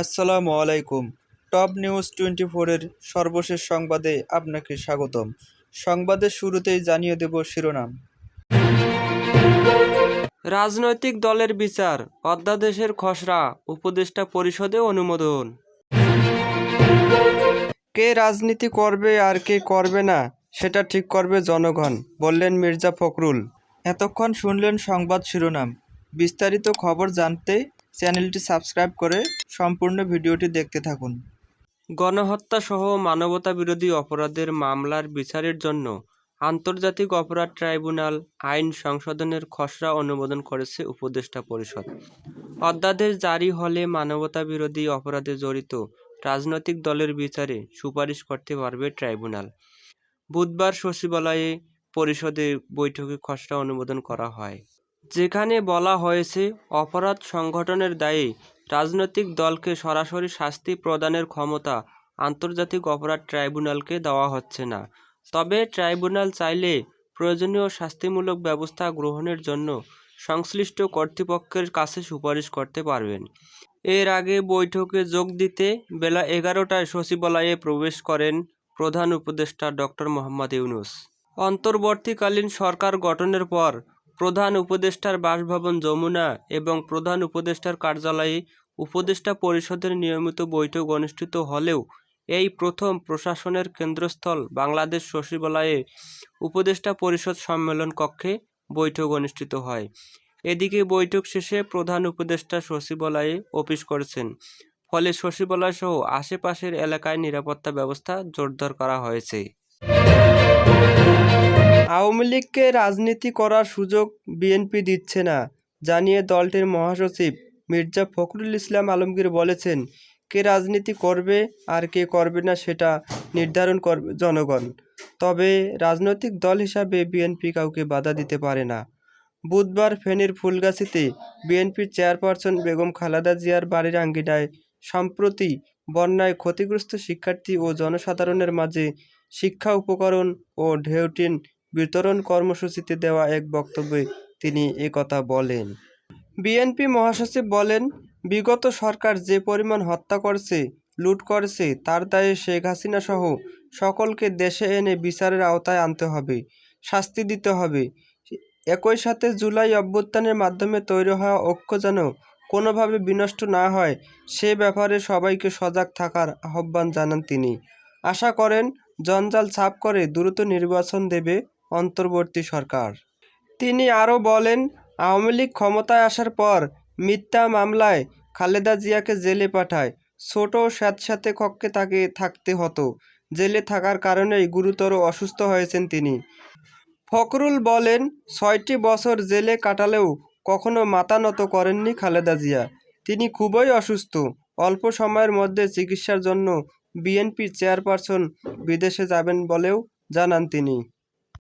আসসালামু আলাইকুম। Top news twenty ফোরের সর্বশেষ সংবাদে আপনাকে স্বাগতম। সংবাদের শুরুতেই জানিয়ে দেব শিরোনাম। রাজনৈতিক দলের বিচার অধ্যাদেশের খসড়া উপদেষ্টা পরিষদে অনুমোদন। কে রাজনীতি করবে আর কে করবে না সেটা ঠিক করবে জনগণ বললেন মির্জা ফখরুল। এতক্ষণ শুনলেন সংবাদ শিরোনাম। বিস্তারিত খবর জানতে চ্যানেলটি সাবস্ক্রাইব করে সম্পূর্ণ ভিডিওটি দেখতে থাকুন। গণহত্যা সহ মানবতা বিরোধী অপরাধের মামলার বিচারের জন্য আন্তর্জাতিক অপরাধ ট্রাইব্যুনাল আইন সংশোধনের খসড়া অনুমোদন করেছে উপদেষ্টা পরিষদ। অধ্যাদেশ জারি হলে মানবতা বিরোধী অপরাধে জড়িত রাজনৈতিক দলের বিচারে সুপারিশ করতে পারবে ট্রাইব্যুনাল। বুধবার সচিবালয়ে পরিষদে বৈঠকে খসড়া অনুমোদন করা হয়। যেখানে বলা হয়েছে, অপরাধ সংগঠনের দায়ে রাজনৈতিক দলকে সরাসরি শাস্তি প্রদানের ক্ষমতা আন্তর্জাতিক অপরাধ ট্রাইব্যুনালকে দেওয়া হচ্ছে না। তবে ট্রাইব্যুনাল চাইলে প্রয়োজনীয় শাস্তিমূলক ব্যবস্থা গ্রহণের জন্য সংশ্লিষ্ট কর্তৃপক্ষের কাছে সুপারিশ করতে পারবেন। এর আগে বৈঠকে যোগ দিতে বেলা এগারোটায় সচিবালয়ে প্রবেশ করেন প্রধান উপদেষ্টা ডক্টর মোহাম্মদ ইউনুস। অন্তর্বর্তীকালীন সরকার গঠনের পর প্রধান উপদেষ্টার বাসভবন যমুনা এবং প্রধান উপদেষ্টার কার্যালয়ে উপদেষ্টা পরিষদের নিয়মিত বৈঠক অনুষ্ঠিত হলেও এই প্রথম প্রশাসনের কেন্দ্রস্থল বাংলাদেশ সচিবালয়ে উপদেষ্টা পরিষদ সম্মেলন কক্ষে বৈঠক অনুষ্ঠিত হয়। এদিকে বৈঠক শেষে প্রধান উপদেষ্টা সচিবালয়ে অফিস করেছেন। ফলে সচিবালয় সহ আশেপাশের এলাকায় নিরাপত্তা ব্যবস্থা জোরদার করা হয়েছে। আওয়ামী লীগকে রাজনীতি করার সুযোগ বিএনপি দিচ্ছে না, জানিয়ে দলটির মহাসচিব মির্জা ফখরুল ইসলাম আলমগীর বলেছেন, কে রাজনীতি করবে আর কে করবে না সেটা নির্ধারণ করবে জনগণ। তবে রাজনৈতিক দল হিসাবে বিএনপি কাউকে বাধা দিতে পারে না। বুধবার ফেনীর ফুলগাছিতে বিএনপির চেয়ারপারসন বেগম খালেদা জিয়ার বাড়ির আঙ্গিনায় সম্প্রতি বন্যায় ক্ষতিগ্রস্ত শিক্ষার্থী ও জনসাধারণের মাঝে শিক্ষা উপকরণ ও ঢেউটিন বিতরণ কর্মসূচিতে দেওয়া এক বক্তব্যে তিনি একথা বলেন। বিএনপি মহাসচিব বলেন, বিগত সরকার যে পরিমাণ হত্যা করছে, লুট করেছে, তার দায়ে শেখ হাসিনা সহ সকলকে দেশে এনে বিচারের আওতায় আনতে হবে, শাস্তি দিতে হবে। একই সাথে জুলাই অভ্যুত্থানের মাধ্যমে তৈরি হওয়া ঐক্য যেন কোনোভাবে বিনষ্ট না হয়, সে ব্যাপারে সবাইকে সজাগ থাকার আহ্বান জানান তিনি। আশা করেন, জঞ্জাল ছাপ করে দ্রুত নির্বাচন দেবে অন্তর্বর্তী সরকার। তিনি আরও বলেন, আওয়ামী লীগ ক্ষমতায় আসার পর মিথ্যা মামলায় খালেদা জিয়াকে জেলে পাঠায়। ছোট স্যাঁতস্যাঁতে কক্ষে তাকে থাকতে হতো। জেলে থাকার কারণেই গুরুতর অসুস্থ হয়েছেন তিনি। ফখরুল বলেন, ছয়টি বছর জেলে কাটালেও কখনো মাথা নত করেননি খালেদা জিয়া। তিনি খুবই অসুস্থ। অল্প সময়ের মধ্যে চিকিৎসার জন্য বিএনপির চেয়ারপারসন বিদেশে যাবেন বলেও জানান তিনি।